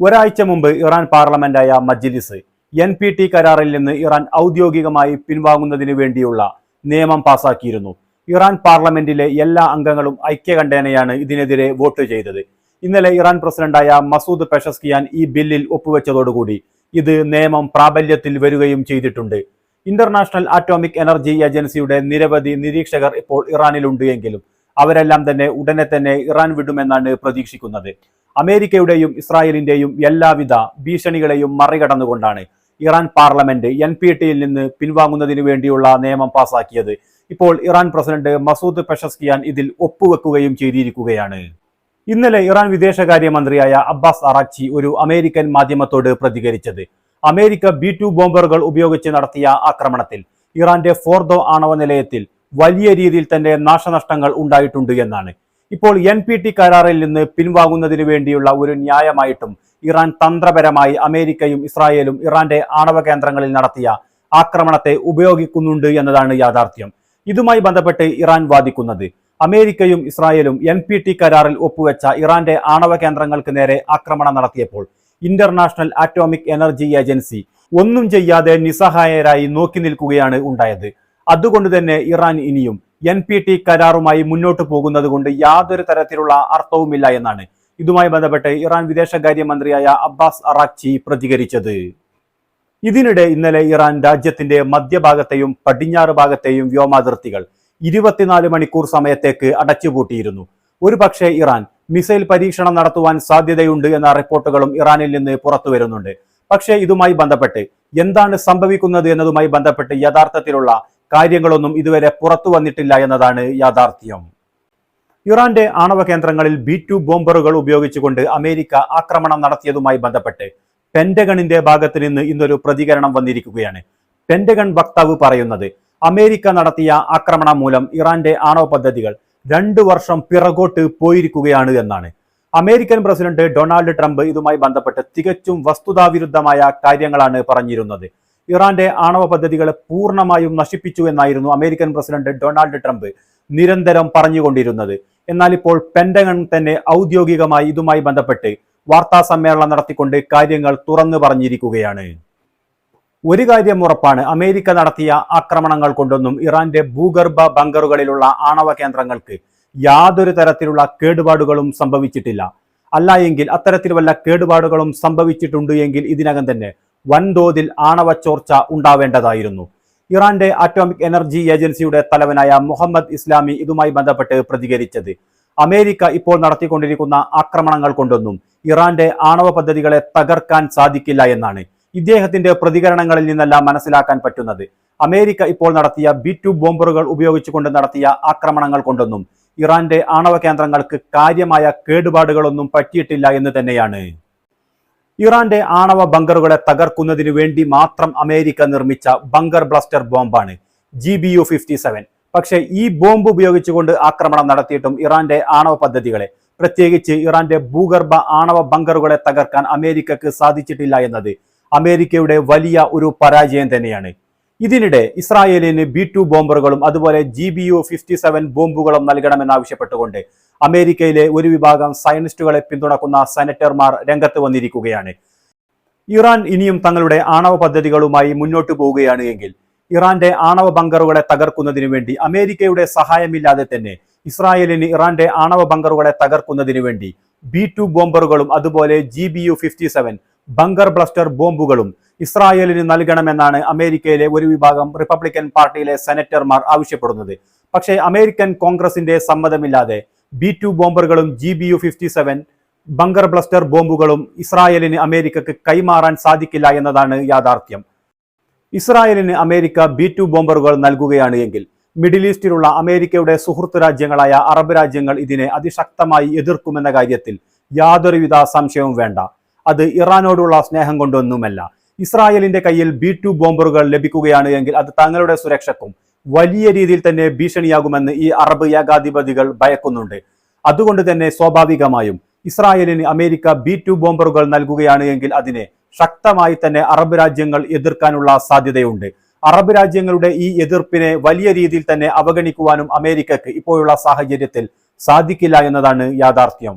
ഒരാഴ്ച മുമ്പ് ഇറാൻ പാർലമെന്റായ മജ്ലിസ് എൻ പി ടി കരാറിൽ നിന്ന് ഇറാൻ ഔദ്യോഗികമായി പിൻവാങ്ങുന്നതിന് വേണ്ടിയുള്ള നിയമം പാസാക്കിയിരുന്നു. ഇറാൻ പാർലമെന്റിലെ എല്ലാ അംഗങ്ങളും ഐക്യകണ്ഠേനയാണ് ഇതിനെതിരെ വോട്ട് ചെയ്തത്. ഇന്നലെ ഇറാൻ പ്രസിഡന്റായ മസൂദ് പെഷസ്കിയാൻ ഈ ബില്ലിൽ ഒപ്പുവെച്ചതോടുകൂടി ഇത് നിയമം പ്രാബല്യത്തിൽ വരികയും ചെയ്തിട്ടുണ്ട്. ഇന്റർനാഷണൽ ആറ്റോമിക് എനർജി ഏജൻസിയുടെ നിരവധി നിരീക്ഷകർ ഇപ്പോൾ ഇറാനിലുണ്ട് എങ്കിലും അവരെല്ലാം തന്നെ ഉടനെ തന്നെ ഇറാൻ വിടുമെന്നാണ് പ്രതീക്ഷിക്കുന്നത്. അമേരിക്കയുടെയും ഇസ്രായേലിന്റെയും എല്ലാവിധ ഭീഷണികളെയും മറികടന്നുകൊണ്ടാണ് ഇറാൻ പാർലമെന്റ് എൻ പി ടിയിൽ നിന്ന് പിൻവാങ്ങുന്നതിന് വേണ്ടിയുള്ള നിയമം പാസാക്കിയത്. ഇപ്പോൾ ഇറാൻ പ്രസിഡന്റ് മസൂദ് പെഷസ്കിയാൻ ഇതിൽ ഒപ്പുവെക്കുകയും ചെയ്തിരിക്കുകയാണ്. ഇന്നലെ ഇറാൻ വിദേശകാര്യമന്ത്രിയായ അബ്ബാസ് അറാക്ചി ഒരു അമേരിക്കൻ മാധ്യമത്തോട് പ്രതികരിച്ചത്. അമേരിക്ക ബി ടു ബോംബറുകൾ ഉപയോഗിച്ച് നടത്തിയ ആക്രമണത്തിൽ ഇറാന്റെ ഫോർദോ ആണവ നിലയത്തിൽ വലിയ രീതിയിൽ തന്നെ നാശനഷ്ടങ്ങൾ ഉണ്ടായിട്ടുണ്ട് എന്നാണ്. ഇപ്പോൾ എൻ പി ടി കരാറിൽ നിന്ന് പിൻവാങ്ങുന്നതിന് വേണ്ടിയുള്ള ഒരു ന്യായമായിട്ടും ഇറാൻ തന്ത്രപരമായി അമേരിക്കയും ഇസ്രായേലും ഇറാന്റെ ആണവ കേന്ദ്രങ്ങളിൽ നടത്തിയ ആക്രമണത്തെ ഉപയോഗിക്കുന്നുണ്ട് എന്നതാണ് യാഥാർത്ഥ്യം. ഇതുമായി ബന്ധപ്പെട്ട് ഇറാൻ വാദിക്കുന്നത് അമേരിക്കയും ഇസ്രായേലും എൻ പി ടി കരാറിൽ ഒപ്പുവെച്ച ഇറാന്റെ ആണവ കേന്ദ്രങ്ങൾക്ക് നേരെ ആക്രമണം നടത്തിയപ്പോൾ ഇന്റർനാഷണൽ ആറ്റോമിക് എനർജി ഏജൻസി ഒന്നും ചെയ്യാതെ നിസ്സഹായരായി നോക്കി നിൽക്കുകയാണ് ഉണ്ടായത്. അതുകൊണ്ട് തന്നെ ഇറാൻ ഇനിയും എൻ പി ടി കരാറുമായി മുന്നോട്ട് പോകുന്നത് കൊണ്ട് യാതൊരു തരത്തിലുള്ള അർത്ഥവുമില്ല എന്നാണ് ഇതുമായി ബന്ധപ്പെട്ട് ഇറാൻ വിദേശകാര്യമന്ത്രിയായ അബ്ബാസ് അറാഖ്ചി പ്രതികരിച്ചത്. ഇതിനിടെ ഇന്നലെ ഇറാൻ രാജ്യത്തിന്റെ മധ്യഭാഗത്തെയും പടിഞ്ഞാറ് ഭാഗത്തെയും വ്യോമാതിർത്തികൾ ഇരുപത്തിനാല് മണിക്കൂർ സമയത്തേക്ക് അടച്ചുപൂട്ടിയിരുന്നു. ഒരു പക്ഷേ ഇറാൻ മിസൈൽ പരീക്ഷണം നടത്തുവാൻ സാധ്യതയുണ്ട് എന്ന റിപ്പോർട്ടുകളും ഇറാനിൽ നിന്ന് പുറത്തു വരുന്നുണ്ട്. പക്ഷേ ഇതുമായി ബന്ധപ്പെട്ട് എന്താണ് സംഭവിക്കുന്നത് എന്നതുമായി ബന്ധപ്പെട്ട് യഥാർത്ഥത്തിലുള്ള കാര്യങ്ങളൊന്നും ഇതുവരെ പുറത്തു വന്നിട്ടില്ല എന്നതാണ് യാഥാർത്ഥ്യം. ഇറാന്റെ ആണവ കേന്ദ്രങ്ങളിൽ ബി ടു ബോംബറുകൾ ഉപയോഗിച്ചുകൊണ്ട് അമേരിക്ക ആക്രമണം നടത്തിയതുമായി ബന്ധപ്പെട്ട് പെന്റഗണിന്റെ ഭാഗത്ത് നിന്ന് ഇന്നൊരു പ്രതികരണം വന്നിരിക്കുകയാണ്. പെന്റഗൺ വക്താവ് പറയുന്നത് അമേരിക്ക നടത്തിയ ആക്രമണം മൂലം ഇറാന്റെ ആണവ പദ്ധതികൾ രണ്ടു വർഷം പിറകോട്ട് പോയിരിക്കുകയാണ് എന്നാണ്. അമേരിക്കൻ പ്രസിഡന്റ് ഡൊണാൾഡ് ട്രംപ് ഇതുമായി ബന്ധപ്പെട്ട് തികച്ചും വസ്തുതാവിരുദ്ധമായ കാര്യങ്ങളാണ് പറഞ്ഞിരുന്നത്. ഇറാന്റെ ആണവ പദ്ധതികളെ പൂർണമായും നശിപ്പിച്ചു എന്നായിരുന്നു അമേരിക്കൻ പ്രസിഡന്റ് ഡൊണാൾഡ് ട്രംപ് നിരന്തരം പറഞ്ഞുകൊണ്ടിരുന്നത്. എന്നാൽ ഇപ്പോൾ പെന്റഗൺ തന്നെ ഔദ്യോഗികമായി ഇതുമായി ബന്ധപ്പെട്ട് വാർത്താ സമ്മേളനം നടത്തിക്കൊണ്ട് കാര്യങ്ങൾ തുറന്നു പറഞ്ഞിരിക്കുകയാണ്. ഒരു കാര്യം ഉറപ്പാണ് അമേരിക്ക നടത്തിയ ആക്രമണങ്ങൾ കൊണ്ടൊന്നും ഇറാന്റെ ഭൂഗർഭ ബങ്കറുകളിലുള്ള ആണവ കേന്ദ്രങ്ങൾക്ക് യാതൊരു തരത്തിലുള്ള കേടുപാടുകളും സംഭവിച്ചിട്ടില്ല. അല്ല എങ്കിൽ അത്തരത്തിൽ വല്ല കേടുപാടുകളും സംഭവിച്ചിട്ടുണ്ട് എങ്കിൽ ഇതിനകം തന്നെ വൻതോതിൽ ആണവ ചോർച്ച ഉണ്ടാവേണ്ടതായിരുന്നു. ഇറാന്റെ അറ്റോമിക് എനർജി ഏജൻസിയുടെ തലവനായ മുഹമ്മദ് ഇസ്ലാമി ഇതുമായി ബന്ധപ്പെട്ട് പ്രതികരിച്ചത്. അമേരിക്ക ഇപ്പോൾ നടത്തിക്കൊണ്ടിരിക്കുന്ന ആക്രമണങ്ങൾ കൊണ്ടൊന്നും ഇറാന്റെ ആണവ പദ്ധതികളെ തകർക്കാൻ സാധിക്കില്ല എന്നാണ് ഇദ്ദേഹത്തിന്റെ പ്രതികരണങ്ങളിൽ നിന്നെല്ലാം മനസ്സിലാക്കാൻ പറ്റുന്നത്. അമേരിക്ക ഇപ്പോൾ നടത്തിയ ബി ടു ബോംബറുകൾ ഉപയോഗിച്ചുകൊണ്ട് നടത്തിയ ആക്രമണങ്ങൾ കൊണ്ടൊന്നും ഇറാന്റെ ആണവ കേന്ദ്രങ്ങൾക്ക് കാര്യമായ കേടുപാടുകളൊന്നും പറ്റിയിട്ടില്ല എന്ന് തന്നെയാണ്. ഇറാന്റെ ആണവ ബങ്കറുകളെ തകർക്കുന്നതിന് വേണ്ടി മാത്രം അമേരിക്ക നിർമ്മിച്ച bunker buster ബോംബാണ് G B U fifty seven പക്ഷേ ഈ ബോംബ് ഉപയോഗിച്ചുകൊണ്ട് ആക്രമണം നടത്തിയിട്ടും ഇറാന്റെ ആണവ പദ്ധതികളെ പ്രത്യേകിച്ച് ഇറാന്റെ ഭൂഗർഭ ആണവ ബങ്കറുകളെ തകർക്കാൻ അമേരിക്കക്ക് സാധിച്ചിട്ടില്ല എന്നത് അമേരിക്കയുടെ വലിയ ഒരു പരാജയം തന്നെയാണ്. ഇതിനിടെ ഇസ്രായേലിന് ബി ടു ബോംബറുകളും അതുപോലെ G B U fifty seven ബോംബുകളും നൽകണമെന്നാവശ്യപ്പെട്ടുകൊണ്ട് അമേരിക്കയിലെ ഒരു വിഭാഗം സയനിസ്റ്റുകളെ പിന്തുണക്കുന്ന സെനറ്റർമാർ രംഗത്ത് വന്നിരിക്കുകയാണ്. ഇറാൻ ഇനിയും തങ്ങളുടെ ആണവ പദ്ധതികളുമായി മുന്നോട്ടു പോവുകയാണ് എങ്കിൽ ഇറാന്റെ ആണവ ബങ്കറുകളെ തകർക്കുന്നതിനു വേണ്ടി അമേരിക്കയുടെ സഹായമില്ലാതെ തന്നെ ഇസ്രായേലിന് ഇറാന്റെ ആണവ ബങ്കറുകളെ തകർക്കുന്നതിനു വേണ്ടി ബി ടു ബോംബറുകളും അതുപോലെ G B U fifty seven bunker buster ബോംബുകളും ഇസ്രായേലിന് നൽകണമെന്നാണ് അമേരിക്കയിലെ ഒരു വിഭാഗം റിപ്പബ്ലിക്കൻ പാർട്ടിയിലെ സെനറ്റർമാർ ആവശ്യപ്പെടുന്നത്. പക്ഷേ അമേരിക്കൻ കോൺഗ്രസിന്റെ സമ്മതമില്ലാതെ B two ബോംബറുകളും G B U fifty seven bunker buster ബോംബുകളും ഇസ്രായേലിന് അമേരിക്കക്ക് കൈമാറാൻ സാധിക്കില്ല എന്നതാണ് യാഥാർത്ഥ്യം. ഇസ്രായേലിന് അമേരിക്ക ബി ടു ബോംബറുകൾ നൽകുകയാണ് എങ്കിൽ മിഡിൽ ഈസ്റ്റിലുള്ള അമേരിക്കയുടെ സുഹൃത്ത് രാജ്യങ്ങളായ അറബ് രാജ്യങ്ങൾ ഇതിനെ അതിശക്തമായി എതിർക്കുമെന്ന കാര്യത്തിൽ യാതൊരുവിധ സംശയവും വേണ്ട. അത് ഇറാനോടുള്ള സ്നേഹം കൊണ്ടൊന്നുമല്ല. ഇസ്രായേലിന്റെ കയ്യിൽ ബി ടു ബോംബറുകൾ ലഭിക്കുകയാണ് എങ്കിൽ അത് തങ്ങളുടെ സുരക്ഷക്കും വലിയ രീതിയിൽ തന്നെ ഭീഷണിയാകുമെന്ന് ഈ അറബ് ഏകാധിപതികൾ ഭയക്കുന്നുണ്ട്. അതുകൊണ്ട് തന്നെ സ്വാഭാവികമായും ഇസ്രായേലിന് അമേരിക്ക ബി ടു ബോംബറുകൾ നൽകുകയാണ് എങ്കിൽ അതിനെ ശക്തമായി തന്നെ അറബ് രാജ്യങ്ങൾ എതിർക്കാനുള്ള സാധ്യതയുണ്ട്. അറബ് രാജ്യങ്ങളുടെ ഈ എതിർപ്പിനെ വലിയ രീതിയിൽ തന്നെ അവഗണിക്കുവാനും അമേരിക്കക്ക് ഇപ്പോഴുള്ള സാഹചര്യത്തിൽ സാധിക്കില്ല എന്നതാണ് യാഥാർത്ഥ്യം.